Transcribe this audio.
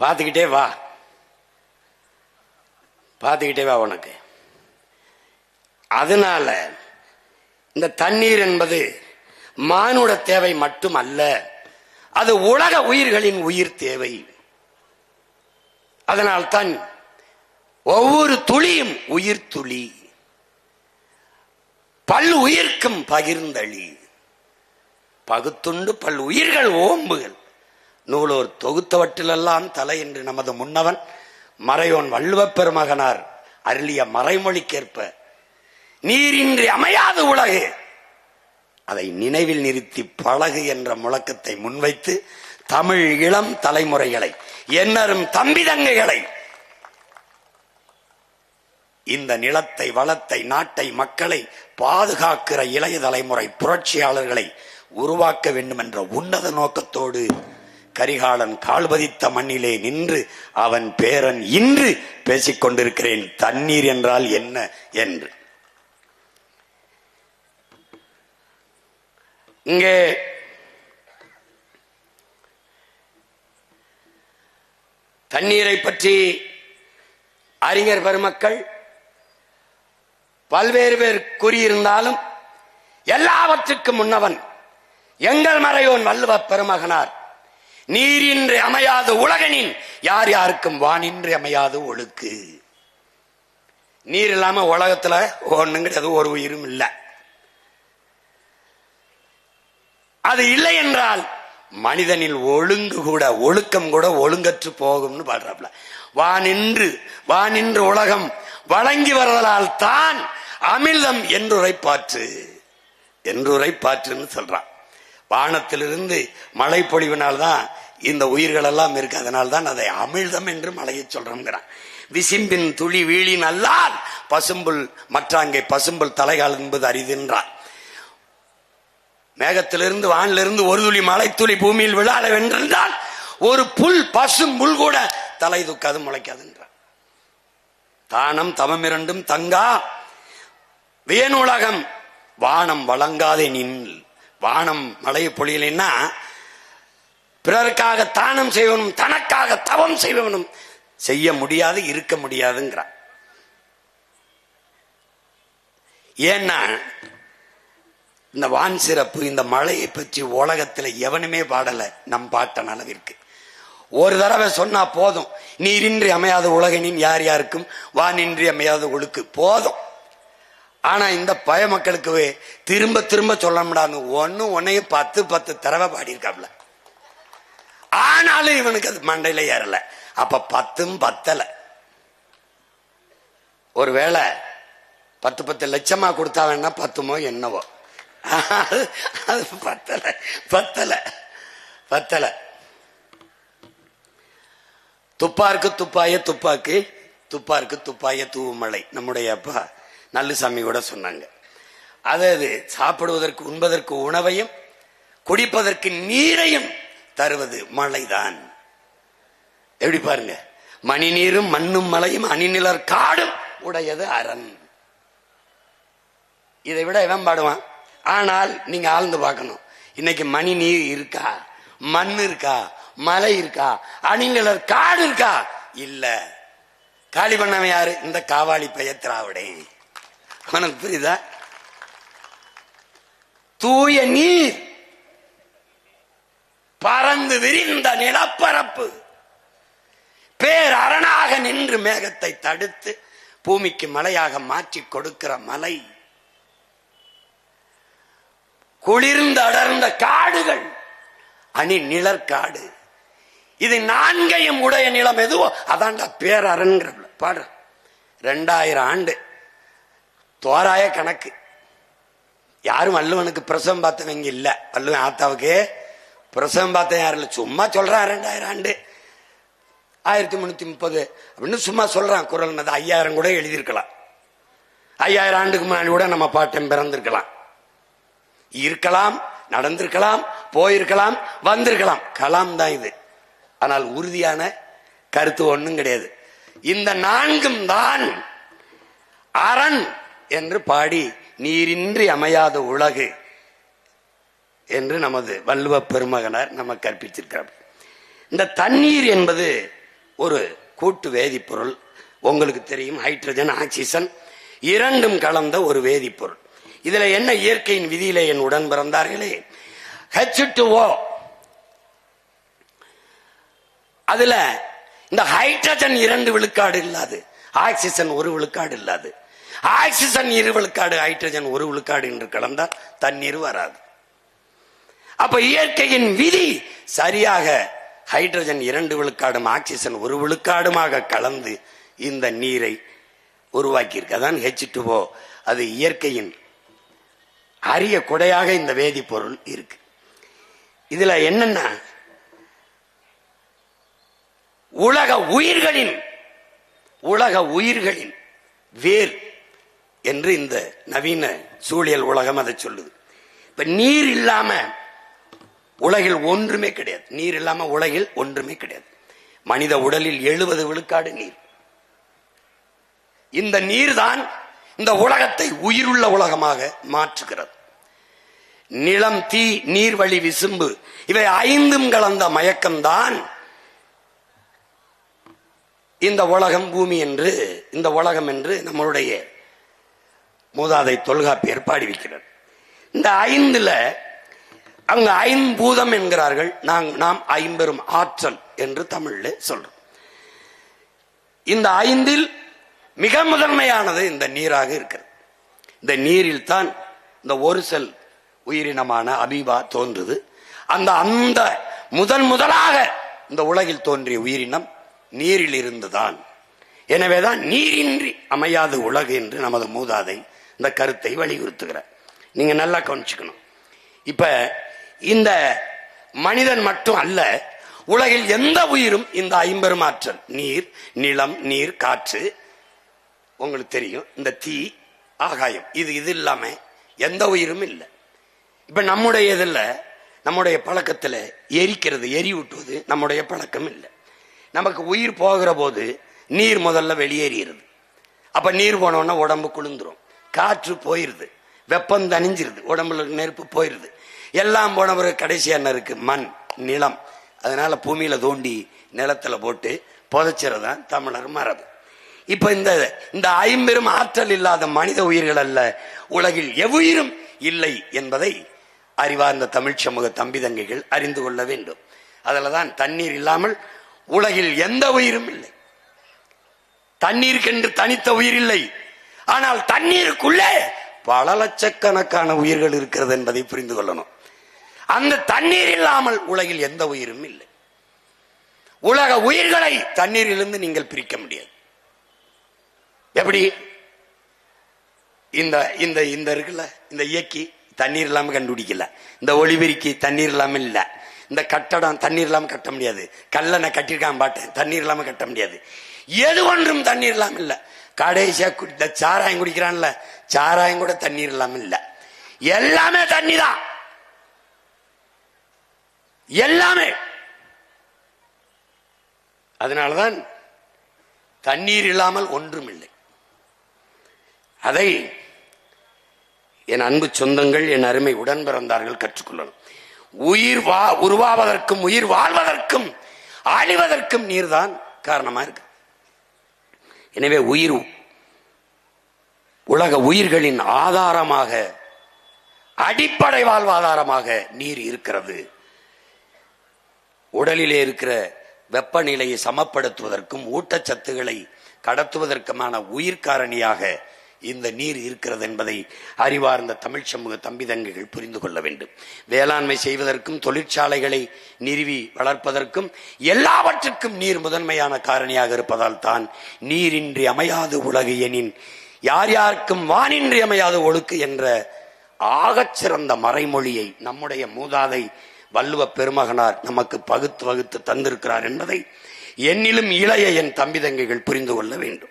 பார்த்துக்கிட்டே வா. பார்த்துக்கிட்டே வா உனக்கு. அதனால இந்த தண்ணீர் என்பது மானுட தேவை மட்டும் அல்ல அது உலக உயிர்களின் உயிர் தேவை. அதனால்தான் ஒவ்வொரு துளியும் உயிர் துளி பல் உயிர்க்கும் பகிர்ந்தளி. பகுத்துண்டு பல் உயிர்கள் ஓம்புகள். நூலூர் தொகுத்தவற்றிலெல்லாம் தலை என்று நமது முன்னவன் மறையோன் வள்ளுவப் பெருமகனார் அருளிய மறைமொழிக்கேற்ப நீரின்றி அமையாது உலகு! அதை நினைவில் நிறுத்தி பழகு என்ற முழக்கத்தை முன்வைத்து தமிழ் இளம் தலைமுறைகளை என்னரும் தம்பிதங்கைகளை! இந்த நிலத்தை வளத்தை நாட்டை மக்களை பாதுகாக்கிற இளைய தலைமுறை புரட்சியாளர்களை உருவாக்க வேண்டும் என்ற உன்னத நோக்கத்தோடு கரிகாலன் கால்பதித்த மண்ணிலே நின்று அவன் பேரன் இன்று பேசிக் கொண்டிருக்கிறேன். தண்ணீர் என்றால் என்ன என்று. இங்கே தண்ணீரை பற்றி அறிஞர் பெருமக்கள் பல்வேறு பேர் கூறியிருந்தாலும் எல்லாவற்றுக்கும் முன்னவன் எங்கள் மறையோன் வள்ளுவ பெருமகனார். நீரின்றி அமையாது உலகனின். யார் யாருக்கும் வானின்றி அமையாது ஒழுக்கு. நீர் இல்லாம உலகத்துல ஒண்ணும் கிடையாது ஒரு உயிரும் இல்லை. அது இல்லை என்றால் மனிதனில் ஒழுங்கு கூட ஒழுக்கம் கூட ஒழுங்கற்று போகும்னு பாடுறாப்ல வானின்று வானின்று உலகம் வழங்கி வருதலால் தான் அமிர்தம் என்றுரைப்பாற்று. என்றுரைப்பாற்றுன்னு சொல்றான். வானத்திலிருந்து மழை பொழிவினால்தான் இந்த உயிர்கள் எல்லாம் இருக்கு. அதனால் தான் அதை அமிழ்தம் என்று மழையை சொல்றோம்ங்கிறான். விசிம்பின் துளி வீழின் அல்லால் பசும்புல் மற்றாங்கே பசும்புல் தலைகால் என்பது அரிதென்றான். மேகத்திலிருந்து வானிலிருந்து ஒரு துளி மழை துளி பூமியில் விழாட வென்றிருந்தால் ஒரு புல் பசும் புல் கூட தலை தூக்காது முளைக்காதுன்றான். தானம் தவம் இரண்டும் தங்கா. வேணுலகம் வானம் வழங்காதே நின். வானம் மழையை பொழியலைன்னா பிறருக்காக தானம் செய்வனும் தனக்காக தவம் செய்வனும் செய்ய முடியாது இருக்க முடியாதுங்கிறான் ஏன்னா இந்த வான் சிறப்பு இந்த மழையை பற்றி உலகத்தில் எவனுமே பாடலை நம் பாட்டன் அளவிற்கு. ஒரு தடவை சொன்னா போதும். நீரின்றி அமையாத உலகனின் யார் யாருக்கும் வானின்றி அமையாத ஒழுக்கு. போதும். ஆனா இந்த பய மக்களுக்கு திரும்ப திரும்ப சொல்ல முடியாது ஒன்னு ஒன்னையும் பத்து பத்து தடவை பாடியிருக்காப்ல. ஆனாலும் இவனுக்கு அது மண்டையில ஏறல. அப்ப பத்தும் பத்தல. ஒருவேளை பத்து பத்து லட்சமா கொடுத்தா வேணா பத்துமோ என்னவோ. அது பத்தல பத்தல பத்தல. துப்பாருக்கு துப்பாய துப்பாக்கு துப்பாருக்கு துப்பாய தூவுமலை. நம்முடைய அப்பா நல்லுசாமி கூட சொன்னாங்க. அதாவது சாப்பிடுவதற்கு உண்பதற்கு உணவையும் குடிப்பதற்கு நீரையும் தருவது மழைதான் எப்படி பாருங்க? மணி நீரும் மண்ணும் மலையும் அணிநிலர் காடும் உடையது அரண். இதை விட இவன் பாடுவான். ஆனால் நீங்க ஆழ்ந்து பார்க்கணும். இன்னைக்கு மணி நீர் இருக்கா? மண் இருக்கா? மலை இருக்கா? அணிநிலர் காடு இருக்கா? இல்ல. காளி பண்ணவன் யாரு? இந்த காவாலி பெயர் திராவிடேன். உனக்கு புரியுதா? தூய நீர். பறந்து விரிந்த நிலப்பரப்பு. பேர் அரணாக நின்று மேகத்தை தடுத்து பூமிக்கு மலையாக மாற்றி கொடுக்கிற மலை. குளிர்ந்து அடர்ந்த காடுகள். அணி நிழற்காடு இது நான்கையும் உடைய நிலம் எதுவோ? அதான்டா பேரரண்கிற பாடுற. ரெண்டாயிரம் ஆண்டு. தோராய கணக்கு. யாரும் வள்ளுவனுக்கு பிரசவம் பார்த்தவங்க இல்ல. வள்ளுவன் ஆத்தாவுக்கு பிரசவம் பார்த்த யாரும் இல்லை. சும்மா சொல்றான் ரெண்டாயிரம் ஆண்டு. ஆயிரத்தி முன்னூத்தி முப்பது அப்படின்னு சும்மா சொல்றான். குரல் அது ஐயாயிரம் கூட எழுதியிருக்கலாம். ஐயாயிரம் ஆண்டுக்கு முன்னாடி கூட நம்ம பாட்டம் பிறந்திருக்கலாம். இருக்கலாம் நடந்திருக்கலாம் போயிருக்கலாம் வந்திருக்கலாம். கலாம் தான் இது. ஆனால் உறுதியான கருத்து ஒன்றும் கிடையாது. இந்த நான்கும் தான் அரண். என்று பாடி நீரின்றி அமையாத உலகு என்று நமது வள்ளுவ பெருமகனார் நம்ம கற்பிச்சிருக்கிறார் இந்த தண்ணீர் என்பது ஒரு கூட்டு வேதிப்பொருள். உங்களுக்கு தெரியும் ஹைட்ரஜன் ஆக்சிஜன் இரண்டும் கலந்த ஒரு வேதிப்பொருள். இதுல என்ன இயற்கையின் விதியில என் உடன் பிறந்தார்களே? ஹெச் ஓ அதுல இந்த ஹைட்ரஜன் இரண்டு விழுக்காடு இல்லாது ஆக்சிஜன் ஒரு விழுக்காடு இல்லாது. ஆக்சிஜன் இரு விழுக்காடு ஹைட்ரஜன் ஒரு விழுக்காடு என்று கலந்தால் தண்ணீர் வராது. அப்ப இயற்கையின் விதி சரியாக ஹைட்ரஜன் இரண்டு விழுக்காடும் ஆக்சிஜன் ஒரு விழுக்காடுமாக கலந்து இந்த நீரை உருவாக்கியிருக்கு. அதான் ஹெச் அது இயற்கையின் அரிய கொடையாக இந்த வேதிப்பொருள் இருக்கு. இதுல என்னன்னா உலக உயிர்களின் உலக உயிர்களின் வேர் என்று இந்த நவீன சூழியல் உலகம் அதை சொல்லுது. இப்ப நீர் இல்லாம உலகில் ஒன்றுமே கிடையாது. நீர் இல்லாம உலகில் ஒன்றுமே கிடையாது. மனித உடலில் எழுபது விழுக்காடு நீர். இந்த நீர் தான் இந்த உலகத்தை உயிருள்ள உலகமாக மாற்றுகிறது. நிலம் தீ நீர் வழி விசும்பு இவை ஐந்தும் கலந்த மயக்கம்தான் இந்த உலகம் பூமி என்று இந்த உலகம் என்று நம்மளுடைய மூதாதை தொல்காப்பியர் பாடி வைக்கிறார். இந்த ஐந்துல அவங்க ஐம்பூதம் என்கிறார்கள். நாங் நாம் ஐம்பெரும் ஆற்றல் என்று தமிழ்ல சொல்றோம். இந்த ஐந்தில் மிக முதன்மையானது இந்த நீராக இருக்கிறது. இந்த நீரில் தான் இந்த ஒரு செல் உயிரினமான அபிபா தோன்றுது. அந்த அந்த முதன் முதலாக இந்த உலகில் தோன்றிய உயிரினம் நீரில் இருந்துதான். எனவேதான் நீரின்றி அமையாத உலகு என்று நமது மூதாதை இந்த கருத்தை வலியுறுத்துகிறார். நீங்க நல்லா கவனிச்சுக்கணும். இப்ப இந்த மனிதன் மட்டும் அல்ல உலகில் எந்த உயிரும் இந்த ஐம்பெருமாற்றல் நீர் நிலம் நீர் காற்று உங்களுக்கு தெரியும் இந்த தீ ஆகாயம் இது இது இல்லாம எந்த உயிரும் இல்லை. இப்ப நம்முடைய இதில் நம்முடைய பழக்கத்தில் எரிக்கிறது எரி ஊட்டுவது நம்முடைய பழக்கம் இல்லை. நமக்கு உயிர் போகிற போது நீர் முதல்ல வெளியேறிடுது. அப்ப நீர் போனோன்னா உடம்பு குளிந்துரும் காற்று போயிருது. வெப்பம் தணிஞ்சிருது. உடம்புல நெருப்பு போயிருது. எல்லாம் போன பிறகு கடைசி என்ன இருக்கு? மண் நிலம். அதனால பூமியில தோண்டி நிலத்துல போட்டு புதைச்சிறதான் தமிழர் மரபு. இப்ப இந்த இந்த ஐம்பெரும் ஆற்றல் இல்லாத மனித உயிர்கள் அல்ல. உலகில் எவ்வுயிரும் இல்லை என்பதை அறிவார்ந்த தமிழ் சமூக தம்பி தங்கைகள் அறிந்து கொள்ள வேண்டும். அதுலதான் தண்ணீர் இல்லாமல் உலகில் எந்த உயிரும் இல்லை. தண்ணீருக்கென்று தனித்த உயிர் இல்லை. ஆனால் தண்ணீருக்குள்ளே பல லட்சக்கணக்கான உயிர்கள் இருக்கிறது என்பதை புரிந்து கொள்ளணும். அந்த தண்ணீர் இல்லாமல் உலகில் எந்த உயிரும் இல்லை. உலக உயிர்களை தண்ணீரிலிருந்து நீங்கள் பிரிக்க முடியாது. எப்படி? இந்த இந்த இந்த இருக்குல்ல இந்த இயக்கி தண்ணீர் இல்லாம கண்டுபிடிக்கல. இந்த ஒளிபெருக்கி தண்ணீர் இல்லாம இல்ல. இந்த கட்டடம் தண்ணீர் இல்லாம கட்ட முடியாது. கல்லணை கட்டியிருக்கான் பாட்டேன் தண்ணீர் இல்லாம கட்ட முடியாது. எது ஒன்றும் தண்ணீர் இல்லாம இல்ல. கடைசியா குடி சாராயம் குடிக்கிறான்ல சாராயம் கூட தண்ணீர் இல்லாம இல்ல. எல்லாமே தண்ணி தான் எல்லாமே. அதனாலதான் தண்ணீர் இல்லாமல் ஒன்றும் இல்லை. அதை என் அன்பு சொந்தங்கள் என் அருமை உடன் பிறந்தார்கள் கற்றுக்கொள்ளணும். உயிர் வா உருவாவதற்கும் உயிர் வாழ்வதற்கும் அழிவதற்கும் நீர்தான் காரணமா இருக்கு. எனவே உயிர் உலக உயிர்களின் ஆதாரமாக அடிப்படை வாழ்வாதாரமாக நீர் இருக்கிறது. உடலிலே இருக்கிற வெப்பநிலையை சமப்படுத்துவதற்கும் ஊட்டச்சத்துக்களை கடத்துவதற்குமான உயிர்காரணியாக இந்த நீர் இருக்கிறது என்பதை அறிவார்ந்த தமிழ் சமூக தம்பிதங்கைகள் புரிந்து கொள்ள வேண்டும். வேளாண்மை செய்வதற்கும் தொழிற்சாலைகளை நிறுவி வளர்ப்பதற்கும் எல்லாவற்றுக்கும் நீர் முதன்மையான காரணியாக இருப்பதால் தான் நீரின்றி அமையாது உலகு எனின் யார் யாருக்கும் வானின்றியமையாத ஒழுக்கு என்ற ஆகச் சிறந்த மறைமொழியை நம்முடைய மூதாதை வள்ளுவ பெருமகனார் நமக்கு பகுத்து வகுத்து தந்திருக்கிறார் என்பதை என்னிலும் இளைய என் தம்பி தங்கைகள் புரிந்து கொள்ள வேண்டும்.